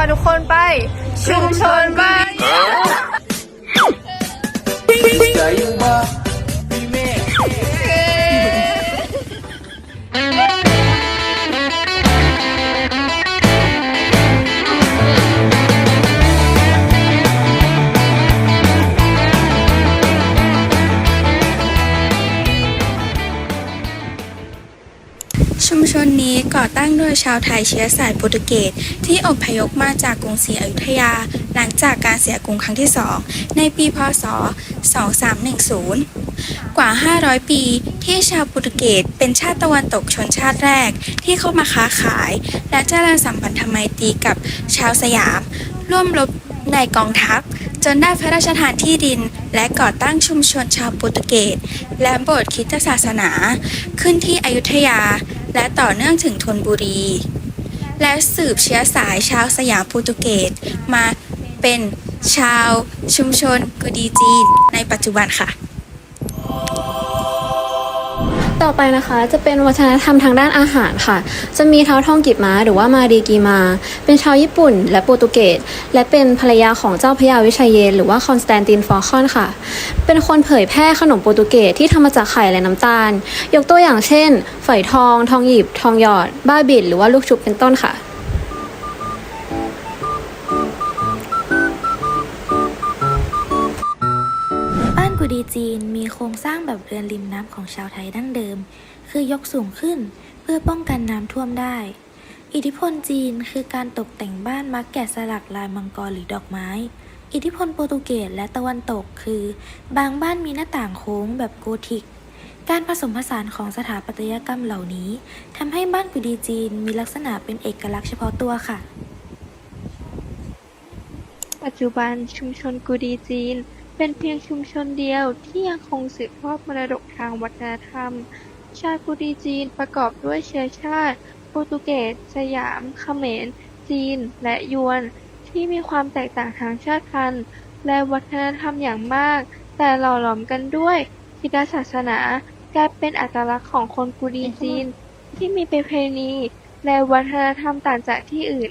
พาทุกคนไป ชุมชนบ้าน ชุมชนนี้ก่อตั้งโดยชาวไทยเชื้อสายโปรตุเกสที่อพยพมาจากกรุงศรีอยุธยา หลังจากการเสียกรุงครั้งที่สองในปีพศ 2310 กว่า 500 ปีที่ชาวโปรตุเกสเป็นชาติตะวันตกชนชาติแรกที่เข้ามาค้าขาย และเจริญสัมพันธไมตรีกับชาวสยาม ร่วมรบในกองทัพจนได้พระราชทานที่ดิน และก่อตั้งชุมชนชาวโปรตุเกสและโบสถ์คิตศาสนา ขึ้นที่อยุธยา และต่อเนื่องถึงธนบุรี และสืบเชื้อสายชาวสยามโปรตุเกสมาเป็นชาวชุมชนกุดีจีนในปัจจุบันค่ะ ต่อไปนะคะจะเป็นวัฒนธรรมทางด้านอาหารค่ะ จะมีเท้าทองกิบม้าหรือว่ามาดีกีมา เป็นชาวญี่ปุ่น และโปรตุเกสและเป็นภรรยาของเจ้าพระยาวิชัยเยนหรือว่าคอนสแตนตินฟอร์คอนค่ะ เป็นคนเผยแพร่ขนมโปรตุเกสที่ทำมาจากไข่และน้ำตาล ยกตัวอย่างเช่น ฝอยทอง ทองหยิบ ทองหยอด บ้าบิดหรือว่าลูกชุบเป็นต้นค่ะ กุดีจีนมีโครงสร้างแบบเรือนริมน้ำของชาวไทยดั้งเดิม คือยกสูงขึ้นเพื่อป้องกันน้ำท่วมได้ อิทธิพลจีนคือการตกแต่งบ้านมักแกะสลักลายมังกรหรือดอกไม้ อิทธิพลโปรตุเกสและตะวันตกคือ บางบ้านมีหน้าต่างโค้งแบบโกธิก การผสมผสานของสถาปัตยกรรมเหล่านี้ทำให้บ้านกุดีจีนมีลักษณะเป็นเอกลักษณ์เฉพาะตัวค่ะ ปัจจุบันชุมชนกูดีจีน เป็นเพียงชุมชนเดียวที่ยังคงสืบทอดมรดกทางวัฒนธรรม ชาติกูดีจีนประกอบด้วยเชื้อชาติ โปรตุเกส สยามเขมร จีน และยวน ที่มีความแตกต่างทางชาติพันธุ์ และวัฒนธรรมอย่างมาก แต่หล่อหลอมกันด้วยคริสตศาสนากลายเป็นอัตลักษณ์ของคนกูดีจีน ที่มีประเพณี และวัฒนธรรมต่างจากที่อื่น